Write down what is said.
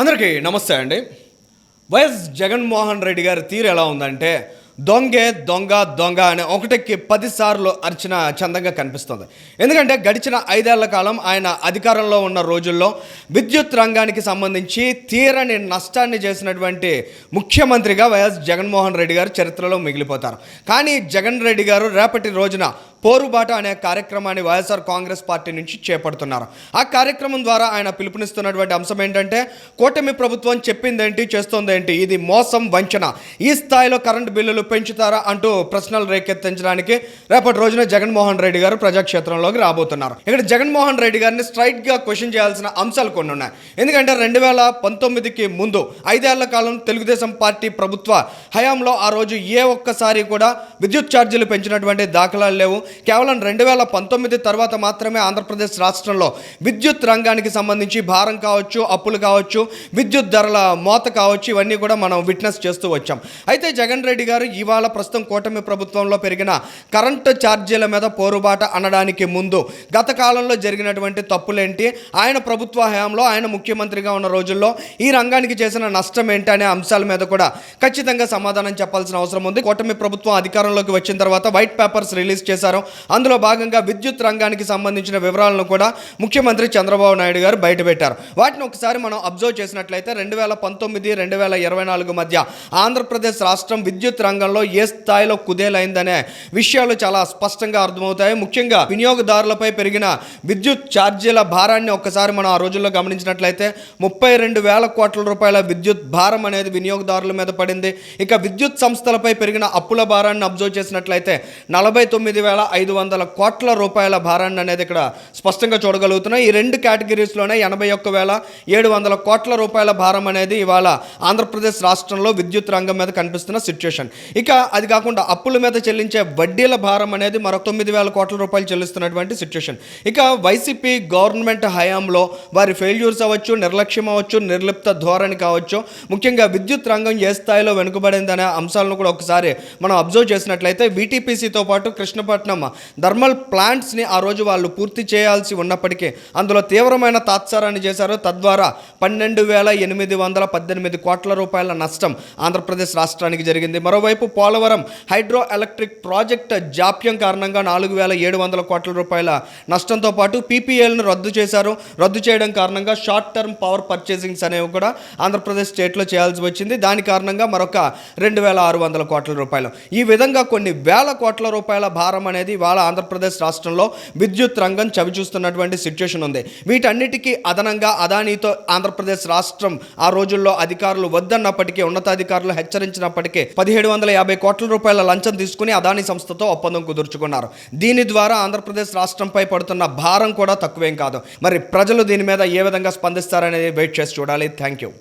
అందరికీ నమస్తే అండి. వైఎస్ జగన్మోహన్ రెడ్డి గారి తీరు ఎలా ఉందంటే దొంగే దొంగ దొంగ అనే ఒకటికి పదిసార్లు అర్చన చందంగా కనిపిస్తుంది. ఎందుకంటే గడిచిన ఐదేళ్ళ కాలం ఆయన అధికారంలో ఉన్న రోజుల్లో విద్యుత్ రంగానికి సంబంధించి తీరని నష్టాన్ని చేసినటువంటి ముఖ్యమంత్రిగా వైఎస్ జగన్మోహన్ రెడ్డి గారు చరిత్రలో మిగిలిపోతారు. కానీ జగన్ రెడ్డి గారు రేపటి రోజున పోరుబాట అనే కార్యక్రమాన్ని వైఎస్ఆర్ కాంగ్రెస్ పార్టీ నుంచి చేపడుతున్నారు. ఆ కార్యక్రమం ద్వారా ఆయన పిలుపునిస్తున్నటువంటి అంశం ఏంటంటే కూటమి ప్రభుత్వం చెప్పిందేంటి చేస్తోందేంటి ఇది మోసం వంచన. ఈ స్థాయిలో కరెంటు బిల్లులు పెంచుతారా అంటూ ప్రశ్నలు రేకెత్తించడానికి రేపటి రోజున జగన్మోహన్ రెడ్డి గారు ప్రజాక్షేత్రంలోకి రాబోతున్నారు. ఇక్కడ జగన్మోహన్ రెడ్డి గారిని స్ట్రైట్గా క్వశ్చన్ చేయాల్సిన అంశాలు కొన్ని ఉన్నాయి. ఎందుకంటే రెండు వేల పంతొమ్మిదికి ముందు ఐదేళ్ళ కాలం తెలుగుదేశం పార్టీ ప్రభుత్వ హయాంలో ఆ రోజు ఏ ఒక్కసారి కూడా విద్యుత్ ఛార్జీలు పెంచినటువంటి దాఖలాలు లేవు. కేవలం రెండు వేల పంతొమ్మిది తర్వాత మాత్రమే ఆంధ్రప్రదేశ్ రాష్ట్రంలో విద్యుత్ రంగానికి సంబంధించి భారం కావచ్చు అప్పులు కావచ్చు విద్యుత్ ధరల మోత కావచ్చు ఇవన్నీ కూడా మనం విట్నెస్ చేస్తూ వచ్చాం. అయితే జగన్ రెడ్డి గారు ఇవాళ ప్రస్తుతం కూటమి ప్రభుత్వంలో పెరిగిన కరెంటు ఛార్జీల మీద పోరుబాట అనడానికి ముందు గత కాలంలో జరిగినటువంటి తప్పులేంటి ఆయన ప్రభుత్వ హయాంలో ఆయన ముఖ్యమంత్రిగా ఉన్న రోజుల్లో ఈ రంగానికి చేసిన నష్టం ఏంటి అనే అంశాల మీద కూడా ఖచ్చితంగా సమాధానం చెప్పాల్సిన అవసరం ఉంది. కూటమి ప్రభుత్వం అధికారంలోకి వచ్చిన తర్వాత వైట్ పేపర్స్ రిలీజ్ చేశారు. అందులో భాగంగా విద్యుత్ రంగానికి సంబంధించిన వివరాలను కూడా ముఖ్యమంత్రి చంద్రబాబు నాయుడు గారు బయటపెట్టారు. వాటిని ఒకసారి మనం అబ్జర్వ్ చేసినట్లయితే రెండు వేల పంతొమ్మిది రెండు వేల ఇరవై నాలుగు మధ్య ఆంధ్రప్రదేశ్ రాష్ట్రం విద్యుత్ రంగంలో ఏ స్థాయిలో కుదేలైందనే విషయాలు చాలా స్పష్టంగా అర్థమవుతాయి. ముఖ్యంగా వినియోగదారులపై పెరిగిన విద్యుత్ ఛార్జీల భారాన్ని ఒక్కసారి మనం ఆ రోజుల్లో గమనించినట్లయితే ముప్పై రెండు వేల కోట్ల రూపాయల విద్యుత్ భారం అనేది వినియోగదారుల మీద పడింది. ఇక విద్యుత్ సంస్థలపై పెరిగిన అప్పుల భారాన్ని అబ్జర్వ్ చేసినట్లయితే నలభై తొమ్మిది వేల ఐదు వందల కోట్ల రూపాయల భారాన్ని అనేది ఇక్కడ స్పష్టంగా చూడగలుగుతున్నాం. ఈ రెండు కేటగిరీస్లోనే ఎనభై ఒక్క వేల ఏడు వందల కోట్ల రూపాయల భారం అనేది ఇవాళ ఆంధ్రప్రదేశ్ రాష్ట్రంలో విద్యుత్ రంగం మీద కనిపిస్తున్న సిచ్యుయేషన్ ఇక అది కాకుండా అప్పుల మీద చెల్లించే వడ్డీల భారం అనేది మరొక తొమ్మిది వేల కోట్ల రూపాయలు చెల్లిస్తున్నటువంటి సిచ్యుయేషన్ ఇక వైసీపీ గవర్నమెంట్ హయాంలో వారి ఫెయిల్యూర్స్ అవ్వచ్చు నిర్లక్ష్యం అవ్వచ్చు నిర్లిప్త ధోరణి కావచ్చు. ముఖ్యంగా విద్యుత్ రంగం ఏ స్థాయిలో వెనుకబడిందనే అంశాలను కూడా ఒకసారి మనం అబ్జర్వ్ చేసినట్లయితే వీటీపీసీతో పాటు కృష్ణపట్నం థర్మల్ ప్లాంట్స్ని ఆ రోజు వాళ్ళు పూర్తి చేయాల్సి ఉన్నప్పటికీ అందులో తీవ్రమైన తాత్సారాన్ని చేశారు. తద్వారా పన్నెండు వేల ఎనిమిది వందల పద్దెనిమిది కోట్ల రూపాయల నష్టం ఆంధ్రప్రదేశ్ రాష్ట్రానికి జరిగింది. మరోవైపు పోలవరం హైడ్రో ఎలక్ట్రిక్ ప్రాజెక్ట్ జాప్యం కారణంగా నాలుగు వేల ఏడు వందల కోట్ల రూపాయల నష్టంతో పాటు పీపీఎల్ను రద్దు చేశారు. రద్దు చేయడం కారణంగా షార్ట్ టర్మ్ పవర్ పర్చేసింగ్స్ అనేవి కూడా ఆంధ్రప్రదేశ్ స్టేట్లో చేయాల్సి వచ్చింది. దాని కారణంగా మరొక రెండు వేల ఆరు వందల కోట్ల రూపాయలు. ఈ విధంగా కొన్ని వేల కోట్ల రూపాయల భారం అనేది అనేది ఇవాళ ఆంధ్రప్రదేశ్ రాష్ట్రంలో విద్యుత్ రంగం చవిచూస్తున్నటువంటి సిచ్యుయేషన్ ఉంది. వీటన్నిటికీ అదనంగా అదానీతో ఆంధ్రప్రదేశ్ రాష్ట్రం ఆ రోజుల్లో అధికారులు వద్దన్నప్పటికీ ఉన్నతాధికారులు హెచ్చరించినప్పటికీ పదిహేడు వందల యాభై కోట్ల రూపాయల లంచం తీసుకుని అదానీ సంస్థతో ఒప్పందం కుదుర్చుకున్నారు. దీని ద్వారా ఆంధ్రప్రదేశ్ రాష్ట్రంపై పడుతున్న భారం కూడా తక్కువేం కాదు. మరి ప్రజలు దీని మీద ఏ విధంగా స్పందిస్తారనేది వెయిట్ చేసి చూడాలి. Thank you.